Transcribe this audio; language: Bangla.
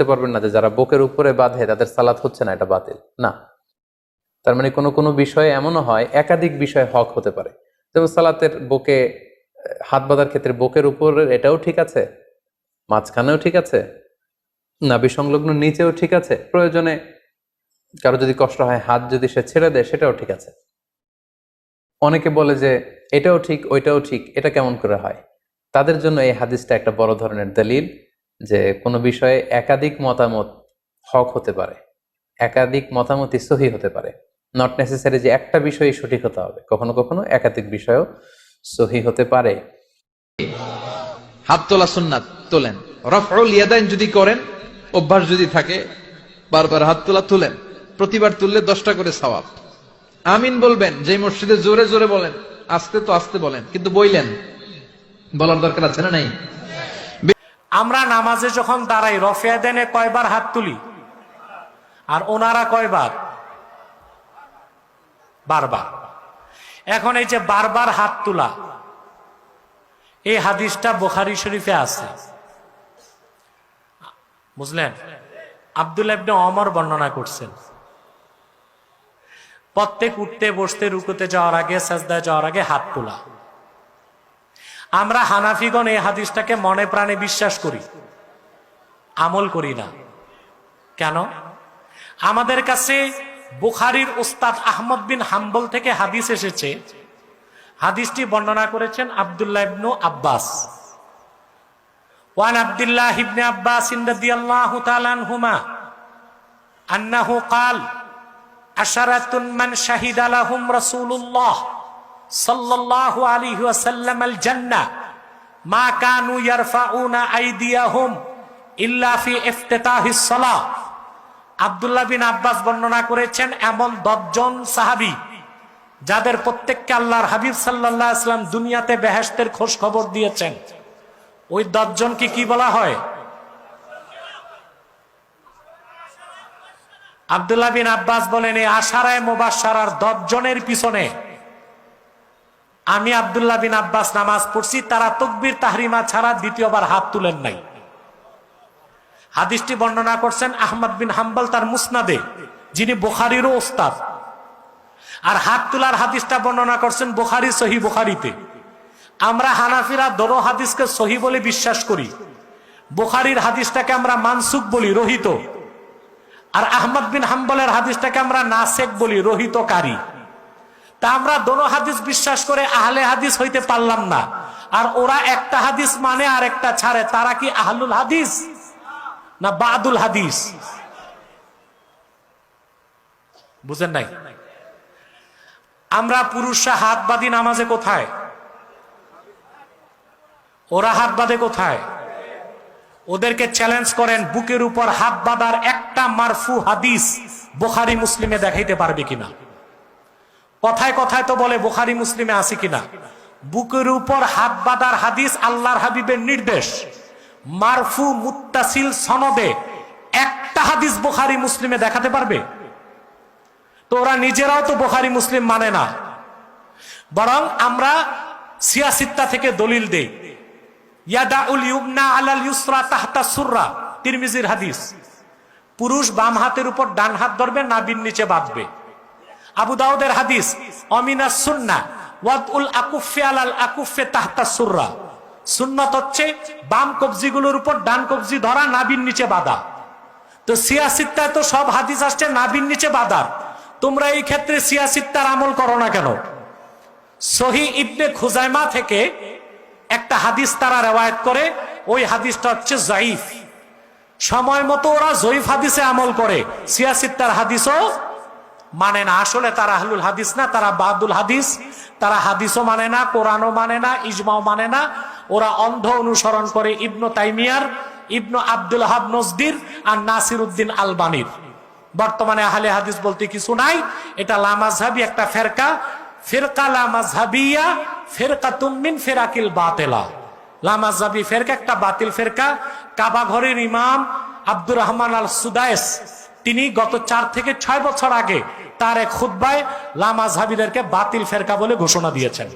বলতে পারবেন না যে যারা বুকের উপরে বাঁধে, তাদের সালাত হচ্ছে না, এটা বাতিল। না। তার মানে কোনো কোনো বিষয়ে এমনও হয়, একাধিক বিষয় হক হতে পারে। যেমন সালাতের বুকে, হাত বাঁধার ক্ষেত্রে বুকের উপরে এটাও ঠিক আছে, মাঝখানেও ঠিক আছে নাভি সংলগ্ন নিচেও ঠিক আছে, প্রয়োজনে কারও যদি কষ্ট হয়, হাত যদি সে ছেড়ে দেয়, সেটাও ঠিক আছে। অনেকে বলে যে, এটাও ঠিক, ওইটাও ঠিক, এটা কেমন করে হয়? তাদের জন্য এই হাদিসটা একটা বড় ধরনের দলিল। যে কোনো বিষয়ে একাধিক মতামত হক হতে পারে, একাধিক মতামতই সহি হতে পারে। নট নেসেসারি যে একটা বিষয়ই সঠিক হতে হবে, কখনো কখনো একাধিক বিষয়ও সহি হতে পারে। হাত তোলা সুন্নাত তোলেন। রফউল ইয়াদাইন যদি করেন, অভ্যাস যদি থাকে, বারবার হাত তোলা তুলেন। প্রতিবার তুললে দশটা করে সওয়াব। আমিন বলবেন যে মসজিদে জোরে জোরে বলেন, আস্তে তো আস্তে বলেন, কিন্তু বইলেন। বলার দরকার আছে না নাই? আমরা নামাজে যখন দাঁড়াই, রফিয়া দেনে কয়বার হাত তুলি? আর ওনারা কয়বার? বারবার। এখন এই যে বারবার হাত তোলা, এই হাদিসটা বোখারি শরীফে আছে। বুঝলেন? আব্দুল ইবনে অমর বর্ণনা করছেন। প্রত্যেক উঠতে, বসতে, রুকুতে যাওয়ার আগে, সাজদায় যাওয়ার আগে হাত তোলা। আমরা হানাফিগণ এই হাদিসটাকে মনে প্রাণে বিশ্বাস করি আমল করি না কেন আমাদের কাছে বুখারির উস্তাদ আহমদ বিন হাম্বল থেকে হাদিস এসেছে হাদিসটি বর্ণনা করেছেন আব্দুল্লাহ ইবনু আব্বাস ওয়ান আব্দুল্লাহ ইবনে আব্বাস রাদিয়াল্লাহু তাআলা আনহুমা আন্নাহু قال আশারাতুন মান শাহিদা লাহুম রাসূলুল্লাহ মা আব্বাস বর্ণনা করেছেন, এমন যাদের প্রত্যেককে আল্লাহর হাবিব সাল্লাম দুনিয়াতে বেহেস্তের খোঁজ খবর দিয়েছেন। ওই দশজনকে কি বলা হয়? আব্দুল্লাহ বিন আব্বাস বলেন, এই আশারায় মোবাসারার দশজনের পিছনে আমি আবদুল্লাহ বিন আব্বাস নামাজ পড়ছি, তারা তকবির, তাহরিমা ছাড়া দ্বিতীয়বার হাত তুলেন নাই। হাদিসটি বর্ণনা করছেন আহমদ বিন হাম্বল তার মুসনাদে, যিনি বুখারিরও ওস্তাদ। আর হাত তোলার হাদিসটা বর্ণনা করছেন বুখারি, সহি বুখারিতে। আমরা হানাফিরা দোনো হাদিসকে সহি বলে বিশ্বাস করি। বুখারির হাদিসটাকে আমরা মানসুক বলি, রহিত। আর আহমদ বিন হাম্বলের হাদিসটাকে আমরা নাসেক বলি, রহিতকারী। তা আমরা দোনো হাদিস বিশ্বাস করে আহলে হাদিস হইতে পারলাম না। আর ওরা একটা হাদিস মানে আর একটা ছাড়ে, তারা কি আহলুল হাদিস না বাদুল হাদিস? বুঝেন নাই? আমরা পুরুষরা হাত বাঁধি নামাজে কোথায়? ওরা হাত বাঁধে কোথায়? ওদেরকে চ্যালেঞ্জ করেন, বুকের উপর হাত বাঁধার একটা মারফু হাদিস বোখারি মুসলিমে দেখাইতে পারবে কিনা? কথায় কথায় তো বলে, বোখারি, মুসলিমে আছে কিনা? বুকের উপর হাত বাঁধার হাদিস আল্লাহর হাবিবের নির্দেশ। মারফু মুত্তাসিল সনদে একটা হাদিস বোখারি, মুসলিমে দেখাতে পারবে? তো ওরা নিজেরাও তো বোখারি, মুসলিম মানে না। বরং আমরা সিয়াসিত্তা থেকে দলিল দেই। আলাল ইউসরা তিরমিজির হাদিস। পুরুষ বাম হাতের উপর ডান হাত ধরবে, নাবির নিচে বাঁধবে। আবু দাউদের হাদিস, অমিনা সুন্না ওয়াদ উল আকুফে আলাল আকুফে তাহতা সুররা। সুন্নত হচ্ছে বাম কবজিগুলোর উপর ডান কবজি ধরা নাবির নিচে বাঁধা। তো সিয়াসিত্তায় তো সব হাদিস আসছে নাবির নিচে বাঁধার। তোমরা এই ক্ষেত্রে সিয়াসিত্তার আমল করো না কেন? সহি ইবনে খুজাইমা থেকে একটা হাদিস তারা রেওয়ায়ত করে, ওই হাদিসটা হচ্ছে জাইফ সময় মতো ওরা জয়ীফ হাদিসে আমল করে সিয়াসিত্তার হাদিসও মানে না। আসলে তারা আহলুল হাদিস না, তারা বাদুল হাদিস। তারা হাদিসও মানে না, কোরআনও মানে না, ইজমাও মানে না। ওরা অন্ধ অনুসরণ করে ইবনু তাইমিয়ার, ইবনু আব্দুল হাব নজদির আর নাসির উদ্দিন আলবানির। বর্তমানে আহলে হাদিস বলতে কিছু নাই। এটা লামাজহাবি একটা ফেরকা। ফেরকা লামাজহাবিয়া ফেরকা তুমিন ফেরাকিল বাতেলা। লামাজহাবি ফেরকা একটা বাতিল ফেরকা। কাবা ঘরের ইমাম আব্দুর রহমান আল সুদায়েস তিনি গত চার থেকে ছয় বছর আগে তার এক খুদ্বায় লামাজহাবিদেরকে বাতিল ফেরকা বলে ঘোষণা দিয়েছেন।